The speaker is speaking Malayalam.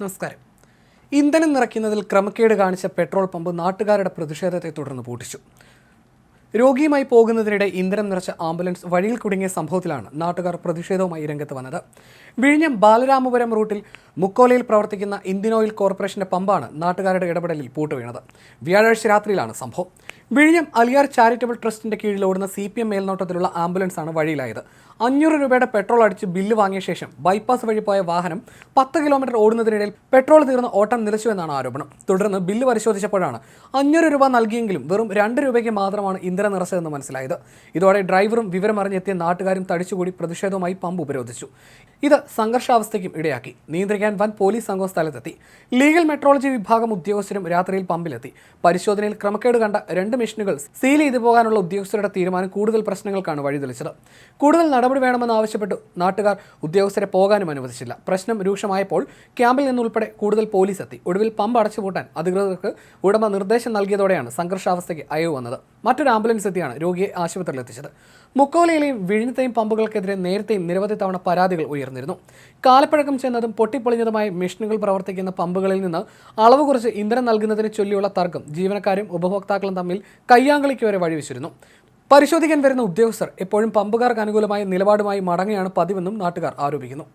നമസ്കാരം. ഇന്ധനം നിറയ്ക്കുന്നതിൽ ക്രമക്കേട് കാണിച്ച പെട്രോൾ പമ്പ് നാട്ടുകാരുടെ പ്രതിഷേധത്തെ തുടർന്ന് പൂട്ടിച്ചു. രോഗിയുമായി പോകുന്നതിനിടെ ഇന്ധനം നിറച്ച ആംബുലൻസ് വഴിയിൽ കുടുങ്ങിയ സംഭവത്തിലാണ് നാട്ടുകാർ പ്രതിഷേധവുമായി രംഗത്ത് വന്നത്. വിഴിഞ്ഞം ബാലരാമപുരം റൂട്ടിൽ മുക്കോലയിൽ പ്രവർത്തിക്കുന്ന ഇന്ത്യൻ ഓയിൽ കോർപ്പറേഷന്റെ പമ്പാണ് നാട്ടുകാരുടെ ഇടപെടലിൽ പൂട്ടുവീണത്. വ്യാഴാഴ്ച രാത്രിയിലാണ് സംഭവം. വിഴിഞ്ഞം അലിയാർ ചാരിറ്റബിൾ ട്രസ്റ്റിന്റെ കീഴിൽ ഓടുന്ന സി പി എം മേൽനോട്ടത്തിലുള്ള ആംബുലൻസാണ് വഴിയിലായത്. അഞ്ഞൂറ് രൂപയുടെ പെട്രോൾ അടിച്ച് ബില്ല് വാങ്ങിയ ശേഷം ബൈപ്പാസ് വഴി പോയ വാഹനം പത്ത് കിലോമീറ്റർ ഓടുന്നതിനിടയിൽ പെട്രോൾ തീർന്ന് ഓട്ടം നിലച്ചു എന്നാണ് ആരോപണം. തുടർന്ന് ബില്ല് പരിശോധിച്ചപ്പോഴാണ് അഞ്ഞൂറ് രൂപ നൽകിയെങ്കിലും വെറും രണ്ട് രൂപയ്ക്ക് മാത്രമാണ് ഇന്ധനം നിറച്ചതെന്ന് മനസ്സിലായത്. ഇതോടെ ഡ്രൈവറും വിവരമറിഞ്ഞെത്തിയ നാട്ടുകാരും തടിച്ചുകൂടി പ്രതിഷേധവുമായി പമ്പ് ഉപരോധിച്ചു. ഇത് സംഘർഷാവസ്ഥയ്ക്കും ഇടയാക്കി. നിയന്ത്രിക്കാൻ വൻ പോലീസ് സംഘം സ്ഥലത്തെത്തി. ലീഗൽ മെട്രോളജി വിഭാഗം ഉദ്യോഗസ്ഥരും രാത്രിയിൽ പമ്പിലെത്തി. പരിശോധനയിൽ ക്രമക്കേട് കണ്ട രണ്ട് മെഷീനുകൾ സീൽ ചെയ്തു പോകാനുള്ള ഉദ്യോഗസ്ഥരുടെ തീരുമാനം കൂടുതൽ പ്രശ്നങ്ങൾക്കാണ് വഴിതെളിച്ചത്. കൂടുതൽ നടപടി വേണമെന്ന് ആവശ്യപ്പെട്ടു. നാട്ടുകാർ ഉദ്യോഗസ്ഥരെ പോകാനും അനുവദിച്ചില്ല. പ്രശ്നം രൂക്ഷമായപ്പോൾ ക്യാമ്പിൽ നിന്നുൾപ്പെടെ കൂടുതൽ പോലീസ് എത്തി. ഒടുവിൽ പമ്പ് അടച്ചുപൂട്ടാൻ അധികൃതർക്ക് ഉടമ നിർദ്ദേശം നൽകിയതോടെയാണ് സംഘർഷാവസ്ഥയ്ക്ക് അയവ് വന്നത്. മറ്റൊരു ആംബുലൻസ് എത്തിയാണ് രോഗിയെ ആശുപത്രിയിൽ എത്തിച്ചത് മുക്കോലയിലെയും വിഴിഞ്ഞത്തെയും പമ്പുകൾക്കെതിരെ നേരത്തെയും നിരവധി തവണ പരാതികൾ ഉയർന്നിരുന്നു. കാലപ്പഴക്കം ചെന്നതും പൊട്ടിപ്പൊളിഞ്ഞതുമായ മെഷീനുകൾ പ്രവർത്തിക്കുന്ന പമ്പുകളിൽ നിന്ന് അളവ് കുറച്ച് ഇന്ധനം നൽകുന്നതിനെ ചൊല്ലിയുള്ള തർക്കം ജീവനക്കാരും ഉപഭോക്താക്കളും തമ്മിൽ കയ്യാങ്കളിക്ക് വരെ വഴിവെച്ചിരുന്നു. പരിശോധിക്കാൻ വരുന്ന ഉദ്യോഗസ്ഥർ എപ്പോഴും പമ്പുകാർക്ക് അനുകൂലമായ നിലപാടുമായി മടങ്ങുകയാണ് പതിവെന്നും നാട്ടുകാർ ആരോപിക്കുന്നു.